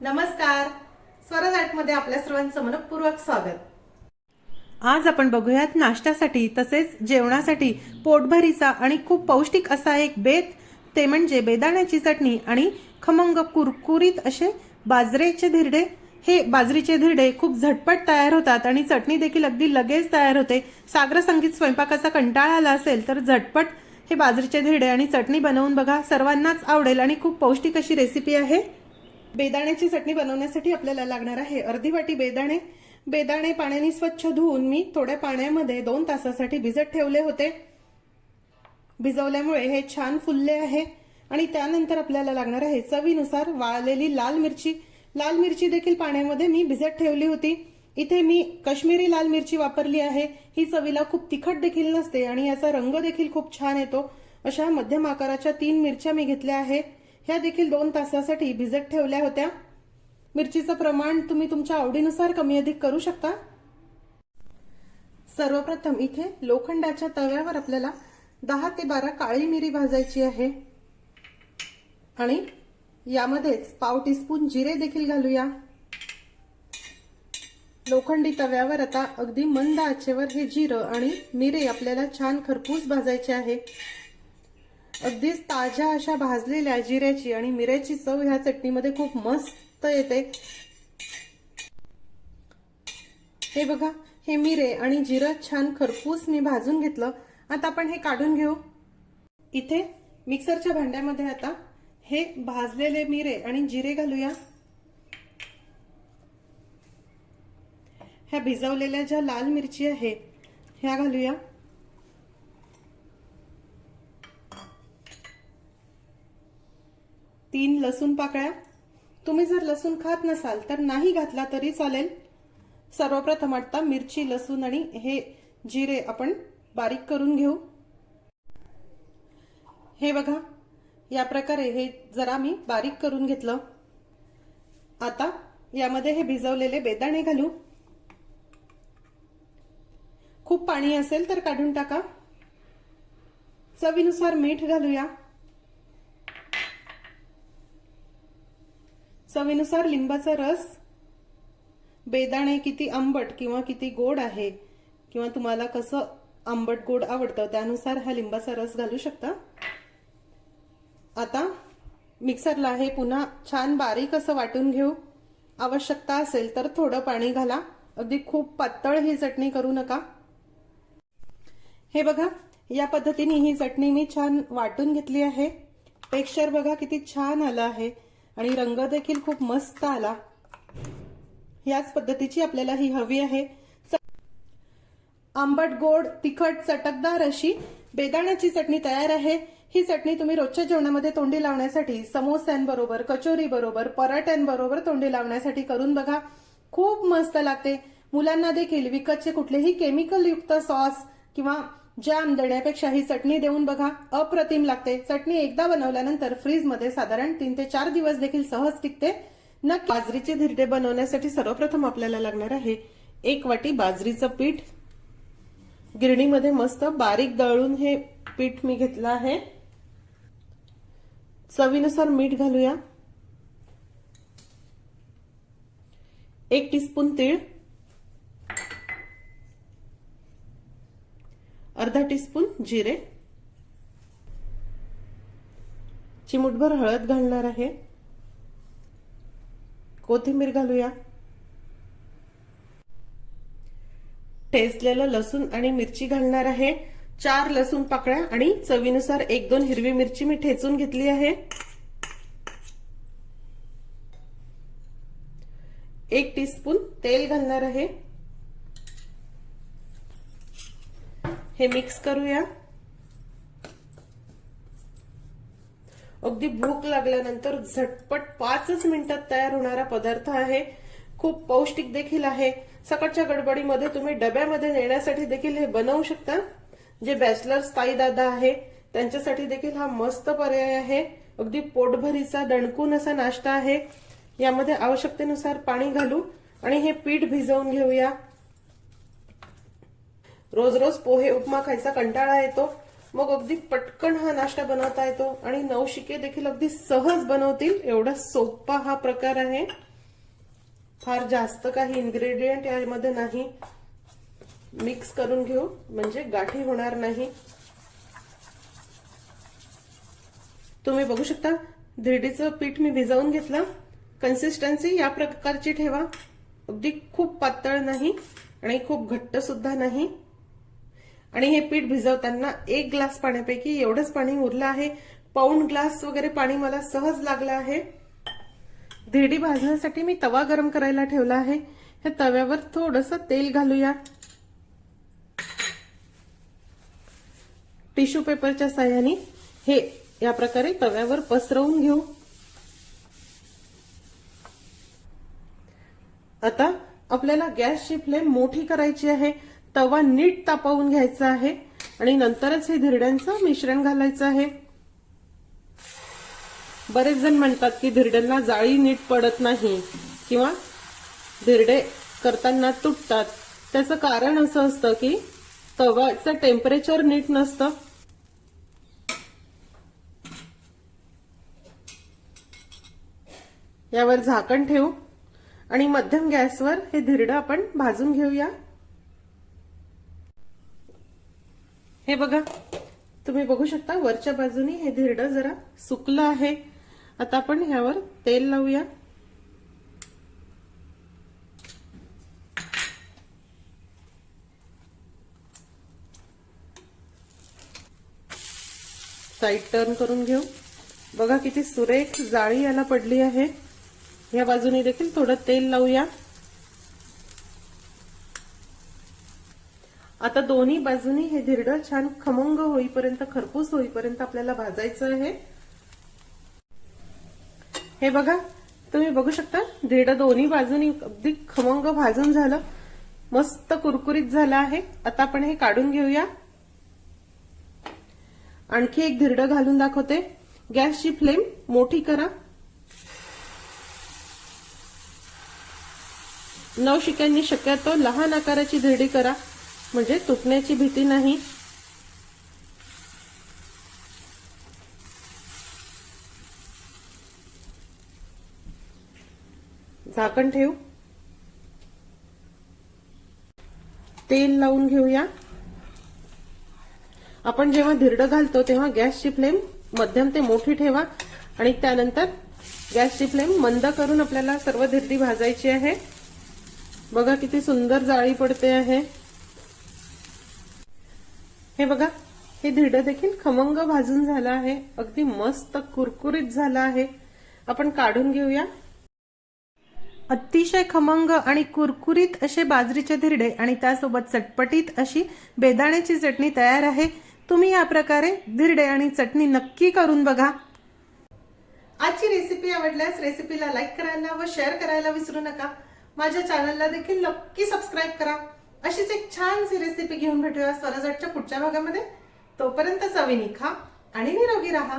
नमस्कार. स्वराजमध्ये आपल्या सर्वांचं मनपूर्वक स्वागत. आज आपण बघूयात नाश्त्यासाठी तसेच जेवणासाठी पोटभरीचा आणि खूप पौष्टिक असा एक बेत ते म्हणजे बेदाण्याची चटणी आणि खमंग कुरकुरीत असे बाजरेचे धिरडे. हे बाजरीचे धिरडे खूप झटपट तयार होतात आणि चटणी देखील अगदी लगेच तयार होते. सागर संगीत स्वयंपाकाचा कंटाळा आला असेल तर झटपट हे बाजरीचे धिरडे आणि चटणी बनवून बघा. सर्वांनाच आवडेल आणि खूप पौष्टिक अशी रेसिपी आहे. बेदाण्याची चटणी बनवण्यासाठी आपल्याला लागणार आहे अर्धी वाटी बेदाणे. बेदाणे पाण्याने स्वच्छ धुवून मी थोड्या पाण्यामध्ये दोन तासासाठी भिजत ठेवले होते. भिजवल्यामुळे हे छान फुलले आहे. आणि त्यानंतर आपल्याला लागणार आहे चवीनुसार वाळलेली लाल मिरची. लाल मिरची देखील पाण्यामध्ये मी भिजत ठेवली होती. इथे मी कश्मीरी लाल मिरची वापरली आहे. ही चवीला खूप तिखट देखील नसते आणि याचा रंग देखील खूप छान येतो. अशा मध्यम आकाराच्या तीन मिरच्या मी घेतल्या आहे. ह्या देखील दोन तासासाठी भिजत ठेवल्या होत्या. मिरचीचं प्रमाण तुम्ही तुमच्या आवडीनुसार कमी अधिक करू शकता. सर्वप्रथम इथे लोखंडाच्या तव्यावर आपल्याला दहा ते बारा काळी मिरी भाजायची आहे. आणि यामध्येच पाव टीस्पून जिरे देखील घालूया. लोखंडी तव्यावर आता अगदी मंद आचेवर हे जिरं आणि मिरे आपल्याला छान खरपूस भाजायचे आहे. अगदीच ताज्या अशा भाजलेल्या जिऱ्याची आणि मिऱ्याची चव ह्या चटणीमध्ये खूप मस्त येते. हे बघा हे मिरे आणि जिरं छान खरपूस मी भाजून घेतलं. आता आपण हे काढून घेऊ. इथे मिक्सरच्या भांड्यामध्ये आता हे भाजलेले मिरे आणि जिरे घालूया. ह्या भिजवलेल्या ज्या लाल मिरची आहे ह्या घालूया. तीन लसूण पाकळ्या. तुम्ही जर लसूण खात नसाल तर नाही घातला तरी चालेल. सर्वप्रथम आता मिरची लसूण आणि हे जिरे आपण बारीक करून घेऊ. हे बघा या प्रकारे हे जरा मी बारीक करून घेतलं. आता यामध्ये हे भिजवलेले बेदाणे घालू. खूप पाणी असेल तर काढून टाका. चवीनुसार मीठ घालूया. चवीनुसार लिंबाचा रस बेदाणे किती आंबट किंवा किती गोड आहे किंवा तुम्हाला कसं आंबट गोड आवडतं त्यानुसार हा लिंबाचा रस घालू शकता. आता मिक्सरला हे पुन्हा छान बारीक असं वाटून घेऊ. आवश्यकता असेल तर थोडं पाणी घाला. अगदी खूप पातळ ही चटणी करू नका. हे बघा या पद्धतीने ही चटणी मी छान वाटून घेतली आहे. टेक्स्चर बघा किती छान आलं आहे. आणि रंग देखील खूप मस्त आला. याच पद्धतीची आपल्याला ही हवी आहे. आंबट गोड तिखट चटकदार अशी बेदाण्याची चटणी तयार आहे. ही चटणी तुम्ही रोजच्या जेवणामध्ये तोंडी लावण्यासाठी समोस्यांबरोबर कचोरी बरोबर पराठ्यांबरोबर तोंडी लावण्यासाठी करून बघा. खूप मस्त लागते. मुलांना देखील विकतचे कुठलेही केमिकल युक्त सॉस किंवा जॅम देण्यापेक्षा ही चटणी देऊन बघा. अप्रतिम लागते. चटणी एकदा बनवल्यानंतर फ्रीजमध्ये साधारण तीन ते चार दिवस देखील सहज टिकते. नक्की बाजरीचे धिरडे बनवण्यासाठी सर्वप्रथम आपल्याला लागणार आहे एक वाटी बाजरीचं पीठ. गिरणीमध्ये मस्त बारीक दळून हे पीठ मी घेतलं आहे. चवीनुसार मीठ घालूया. एक टीस्पून तीळ अर्धा टीस्पून जिरे. चिमूटभर हळद घालणार आहे. कोथिंबीर घालूया. ठेचलेलं लसूण आणि मिरची घालणार आहे. चार लसूण पाकळ्या आणि चवीनुसार एक दोन हिरवी मिरची मी ठेचून घेतली आहे. एक टीस्पून तेल घालणार आहे. हे मिक्स करूया. अगदी भूक लागल्यानंतर झटपट पाचच मिनिटात तयार होणारा पदार्थ आहे. खूप पौष्टिक देखील आहे. सकाळच्या गडबडीमध्ये तुम्ही डब्यामध्ये नेण्यासाठी देखील हे बनवू शकता. जे बॅचलर ताई दादा आहे त्यांच्यासाठी देखील हा मस्त पर्याय आहे. अगदी पोटभरीचा दणकून असा नाश्ता आहे. यामध्ये आवश्यकतेनुसार पाणी घालू आणि हे पीठ भिजवून घेऊया. रोज रोज पोहे उपमा खायचा कंटाळा येतो. मग अगदी पटकन हा नाश्ता बनवता येतो आणि नवशिके देखील अगदी सहज बनवतील. एवढा सोपा हा प्रकार आहे. फार जास्त काही इन्ग्रेडियंट यामध्ये नाही. मिक्स करून घेऊ. म्हणजे गाठी होणार नाही. तुम्ही बघू शकता धिरडीचं पीठ मी भिजवून घेतलं. कन्सिस्टन्सी या प्रकारची ठेवा. अगदी खूप पातळ नाही आणि खूप घट्ट सुद्धा नाही. आणि हे पीठ भिजवताना एक ग्लास पाण्यापैकी एवढंच पाणी उरलं आहे. पाऊण ग्लास वगैरे पाणी मला सहज लागलं आहे. धिरडी भाजण्यासाठी मी तवा गरम करायला ठेवला आहे. हे तव्यावर थोडस तेल घालूया. टिश्यू पेपरच्या साह्याने हे या प्रकारे तव्यावर पसरवून घेऊ. आता आपल्याला गॅसची फ्लेम मोठी करायची आहे. तवा नीट तापवून घ्यायचा आहे आणि नंतरच हे धिरड्यांचं मिश्रण घालायचं आहे. बरेच जण म्हणतात की धिरड्यांना जाळी नीट पडत नाही किंवा धिरडे करताना तुटतात. त्याचं कारण असं असतं की तव्याचं टेम्परेचर नीट नसतं. यावर झाकण ठेवू आणि मध्यम गॅसवर हे धिरडं आपण भाजून घेऊया. हे बघा तुम्ही बघू शकता वरच्या बाजूनी हे धिरडं जरा सुकलं आहे. आता आपण ह्यावर तेल लावूया. साईड टर्न करून घेऊ. बघा किती सुरेख जाळी याला पडली आहे. या बाजूने देखील थोडं तेल लावूया. आता दोन्ही बाजूनी हे धिरडं छान खमंग होईपर्यंत खरपूस होईपर्यंत आपल्याला भाजायचं आहे. हे बघा तुम्ही बघू शकता धिरडं दोन्ही बाजूनी अगदी खमंग भाजून झालं. मस्त कुरकुरीत झालं आहे. आता आपण हे काढून घेऊया. आणखी एक धिरडं घालून दाखवते. गॅसची फ्लेम मोठी करा. नवशिक्यांनी शक्यतो लहान आकाराची धिरडी करा. म्हणजे तुटण्याची भीती नाही. झाकण ठेवू? तेल लावून घेऊया. आपण जेव्हा धिरडं घालतो तेव्हा गॅसची फ्लेम मध्यम ते मोठी ठेवा. आणि त्यानंतर गॅसची फ्लेम मंद करून आपल्याला सर्व धिरडी भाजायची आहे. बघा किती सुंदर जाळी पडते आहे. हे बघा हे धिड देखील खमंग भाजून झालं आहे. अगदी मस्त कुरकुरीत झालं आहे. आपण काढून घेऊया. अतिशय खमंग आणि कुरकुरीत असे बाजरीचे धिरडे आणि त्यासोबत चटपटीत अशी बेदाण्याची चटणी तयार आहे. तुम्ही या प्रकारे धिरडे आणि चटणी नक्की करून बघा. आजची रेसिपी आवडल्यास रेसिपीला लाईक करायला व शेअर करायला विसरू नका. माझ्या चॅनलला देखील नक्की सबस्क्राईब करा. अशीच एक छानशी रेसिपी घेऊन भेटूया स्वराजटच्या पुढच्या भागामध्ये. तोपर्यंत चवीनी खा आणि निरोगी राहा.